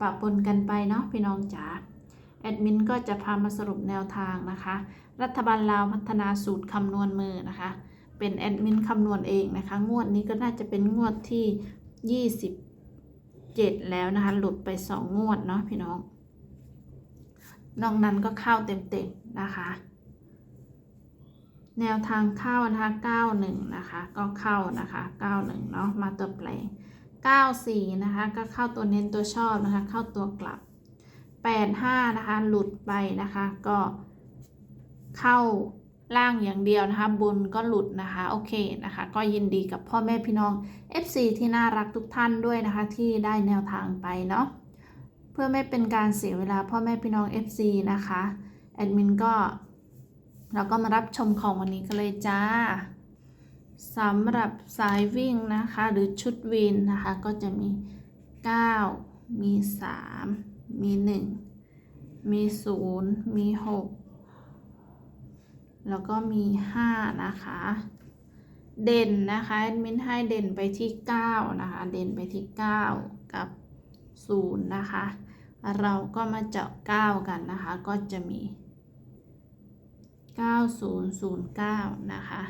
ปะปนกันไปเนาะพี่น้องจ๋าแอดมินก็จะพามาสรุปแนวทางนะคะ รัฐบาลลาวพัฒนาสูตรคำนวณมือนะคะ เป็นแอดมินคำนวณเองนะคะ งวดนี้ก็น่าจะเป็นงวดที่ 27 แล้วนะคะ หลุดไป 2 งวดเนาะพี่น้องนอกนั้นก็เข้าเต็มๆนะคะ แนวทางเข้านะคะ91 นะคะ ก็เข้านะคะ 91 เนาะมาตัวแปลง 94 นะคะ ก็เข้าตัวเน้นตัวชอบนะคะ เข้าตัวกลับ 85 นะคะ หลุดไปนะคะ ก็เข้าล่างอย่างเดียวนะคะบนก็หลุดนะคะโอเคนะคะ ก็ยินดีกับพ่อแม่พี่น้อง FC ที่น่ารักทุกท่านด้วยนะคะ ที่ได้แนวทางไปเนาะเพื่อไม่เป็นการเสียเวลาพ่อแม่พี่น้อง FC นะคะแอดมินก็เราก็มารับชมของวันนี้กันเลยจ้า สำหรับสายวิ่งนะคะหรือชุดวินนะคะก็จะมี 9 มี 3 มี 1 มี 0 มี 6 แล้วก็มี 5 นะคะ เด่นนะคะแอดมินให้เด่นไปที่ 9 นะคะ เด่นไปที่ 9 กับ 0 นะคะ เราก็มาเจาะ 9 กันนะคะ ก็จะมี 9009 นะคะ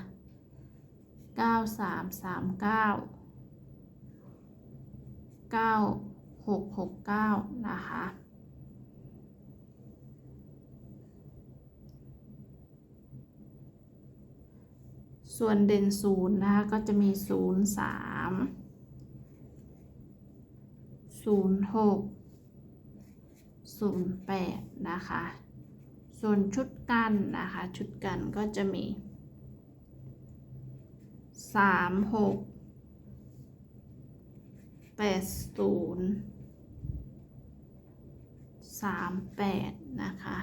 9339 9669นะคะส่วนเด่นศูนย์นะคะก็จะมี0 3 0 6 0 8นะคะ ส่วนชุดกันนะคะ ชุดกันก็จะมี สามหกแปดศูนย์สามแปดนะคะ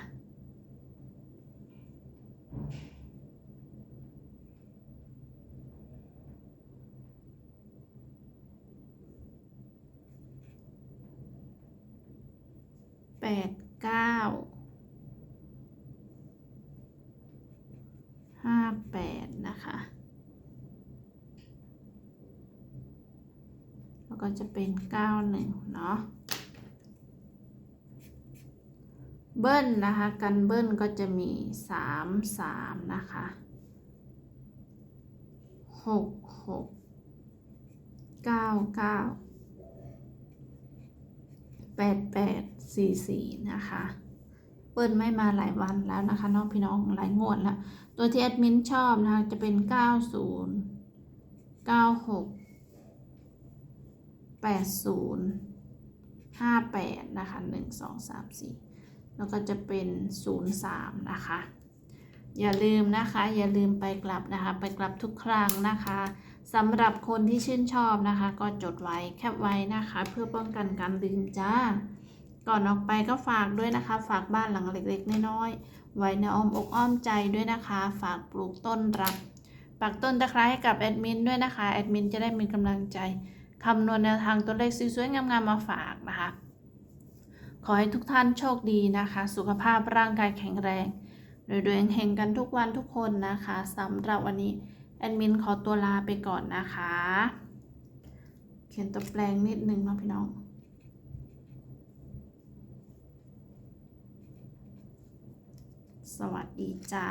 แปดเก้าแปดนะคะ แล้ว ก็จะเป็นเก้าหนึ่งเนาะ เบิ้ลนะคะ กันเบิ้ลก็จะมีสามสามนะคะหกหกเก้าเก้าแปดแปดสี่สี่นะคะเบิ้ลไม่มาหลายวันแล้วนะคะน้องพี่น้องหลายงวดแล้ว ตัวที่แอดมินชอบนะคะจะเป็น 90 96 80 58 นะคะ 1 2 3 4 แล้วก็จะเป็น 03 นะคะ อย่าลืมนะคะ อย่าลืมไปกลับนะคะ ไปกลับทุกครั้งนะคะสำหรับคนที่ชื่นชอบนะคะ ก็จดไว้แคปไว้นะคะ เพื่อป้องกันการลืมจ้า ก่อนออกไปก็ฝากด้วยนะคะ ฝากบ้านหลังเล็กๆน้อยๆไว้ในอ้อมอกอ้อมใจด้วยนะคะ ฝากปลูกต้นรักปักต้นตะไคร้ให้กับแอดมินด้วยนะคะแอดมินจะได้มีกำลังใจ คำนวณแนวทางตัวเลขสวยๆงามๆมาฝากนะคะ ขอให้ทุกท่านโชคดีนะคะ สุขภาพร่างกายแข็งแรงโดยๆเฮงกันทุกวันทุกคนนะคะสำหรับวันนี้แอดมินขอตัวลาไปก่อนนะคะ เขียนตัวแปลงนิดนึงนะพี่น้องสวัสดีจ้า